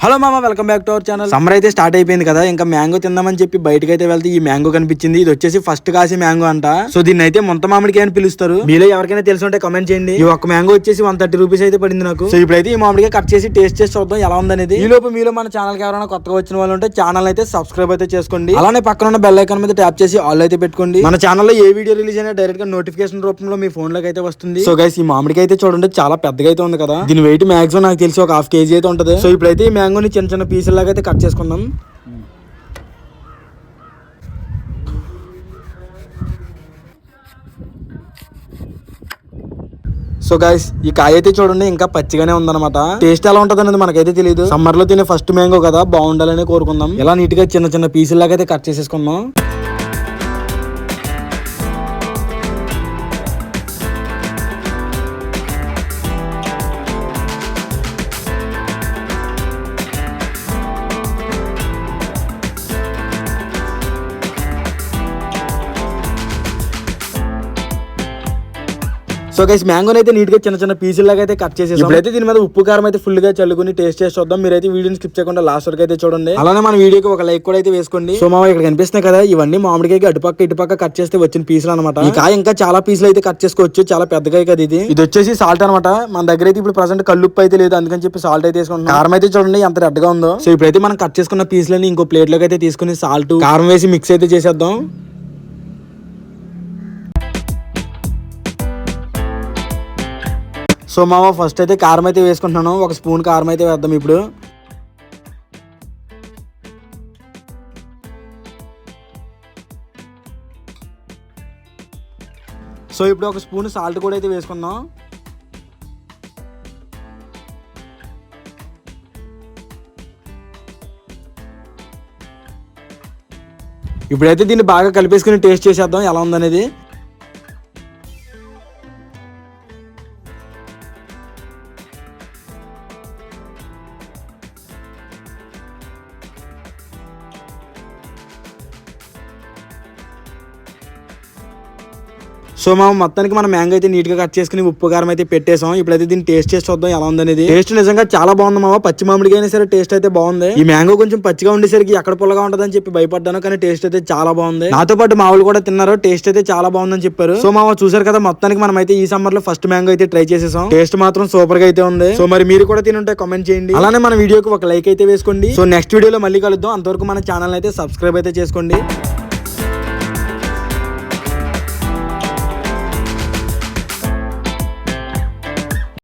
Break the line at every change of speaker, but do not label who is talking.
Hello మామ welcome back to our channel summer అయితే start అయిపోయింది కదా ఇంకా మ్యాంగో తిందామని చెప్పి బయటకి అయితే వెళ్తే ఈ మ్యాంగో కనిపించింది. ఇది వచ్చేసి ఫస్ట్ కాసి మ్యాంగో అంట. సో దీన్ని అయితే మొంత మామిడికాయ అని పిలుస్తారు. మీలో ఎవరికైనా తెలిసి ఉంటే కమెంట్ చేయండి. ఈ ఒక్క మ్యాంగో వచ్చేసి వన్ థర్టీ రూపీస్ అయితే పడింది నాకు. సో ఇప్పుడైతే ఈ మామిడికాయ కట్ చేసి టేస్ట్ చేసి చూద్దాం ఎలా ఉందనేది. ఈ లోపు మీలో మన ఛానల్ ఎవరైనా కొత్తగా వచ్చిన వాళ్ళు ఉంటే ఛానల్ అయితే సబ్స్క్రైబ్ అయితే చేసుకోండి. అలానే పక్కన ఉన్న బెల్ ఐకాన్ మీద ట్యాప్ చేసి ఆల్ అయితే పెట్టుకోండి. మన ఛానల్లో ఏ వీడియో రిలీజ్ అయినా డైరెక్ట్గా నోటిఫికేషన్ రూపంలో మీ ఫోన్లోకి అయితే వస్తుంది. సో గైస్ ఈ మామిడికాయ అయితే చూడండి చాలా పెద్దగా అయితే ఉంది కదా. దీని వెయిట్ మాక్సిమం నాకు తెలిసి ఒక హాఫ్ కేజీ అయితే ఉంటుంది. సో ఇప్పుడైతే మ్యాంగోని చిన్న చిన్న పీసులాగా అయితే కట్ చేసుకుందాం. సో గైస్ ఈ కాయ అయితే చూడండి ఇంకా పచ్చిగానే ఉందన్నమాట. టేస్ట్ ఎలా ఉంటది అనేది మనకైతే తెలియదు సమ్మర్లో తినే ఫస్ట్ మ్యాంగో కదా బాగుండాలని కోరుకుందాం. ఇలా నీట్గా చిన్న చిన్న పీసులాగా అయితే కట్ చేసేసుకుందాం. సో గైస్ మ్యాంగోని అయితే నీట్గా చిన్న చిన్న పీసులు లాగా అయితే కట్ చేసేసి. ఇప్పుడైతే దీని మీద ఉప్పు కారం అయితే ఫుల్గా చల్లుకుని టేస్ట్ చేసి చూద్దాం. మీరైతే వీడియోని స్కిప్ చేయకుండా లాస్ట్ వరకు అయితే చూడండి. అలానే మన వీడియోకి ఒక లైక్ కూడా అయితే వేసుకోండి. సో మామ ఇక్కడ కనిపిస్తున్నాయి కదా ఇవన్నీ మామిడికాయకి అటుపక్క ఇటుపక్క కట్ చేస్తే వచ్చిన పీసులు అనమాట ఈ కాయ ఇంకా చాలా పీసులు అయితే కట్ చేసుకోవచ్చు. చాలా పెద్దగా కదా ఇది. ఇది వచ్చేసి సాల్ట్ అనమాట మన దగ్గర అయితే ఇప్పుడు ప్రజెంట్ కల్లుప్పు అయితే లేదు. అందుకని చెప్పి సాల్ట్ అయితే వేసుకుంటాం కారం అయితే చూడండి ఎంత రెడ్గా ఉందో. సో ఇప్పుడైతే మనం కట్ చేసుకున్న పీసులని ఇంకో ప్లేట్లోకి అయితే తీసుకుని సాల్ట్ కారం వేసి మిక్స్ అయితే చేసేద్దాం. సో మామ ఫస్ట్ అయితే కారం అయితే వేసుకుంటున్నాను. ఒక స్పూన్ కారం అయితే వేద్దాం ఇప్పుడు. సో ఇప్పుడు ఒక స్పూన్ సాల్ట్ కూడా అయితే వేసుకుందాం. ఇప్పుడైతే దీన్ని బాగా కలిపేసుకుని టేస్ట్ చేసేద్దాం. ఎలా ఉందనేది? సో మనం మొత్తానికి మనం మ్యాంగో అయితే నీట్గా కట్ చేసుకుని ఉప్పు కారం అయితే పెట్టేసాం ఇప్పుడైతే దీన్ని టేస్ట్ చేసి చూద్దాం ఎలా ఉందనేది. టేస్ట్ నిజంగా చాలా బాగుంది మామ పచ్చి మామిడికి అయినా సరే టేస్ట్ అయితే బాగుంది. ఈ మ్యాంగో కొంచెం పచ్చిగా ఉండేసరికి ఎక్కడ పుల్లగా ఉంటదని చెప్పి భయపడ్డాను కానీ టేస్ట్ అయితే చాలా బాగుంది. నాతో పాటు మా వాళ్ళు కూడా తిన్నారు. టేస్ట్ అయితే చాలా బాగుందని చెప్పారు. సో మామ చూసారు కదా మొత్తానికి మనం అయితే ఈ సమ్మర్లో ఫస్ట్ మ్యాంగో అయితే ట్రై చేసేసాం. టేస్ట్ మాత్రం సూపర్గా అయితే ఉంది. సో మరి మీరు కూడా తినుంటే కామెంట్ చేయండి. అలానే మన వీడియోకి ఒక లైక్ అయితే వేసుకోండి. సో నెక్స్ట్ వీడియోలో మళ్ళీ కలుద్దాం. అంతవరకు మన ఛానల్ అయితే సబ్స్క్రైబ్ అయితే చేసుకోండి.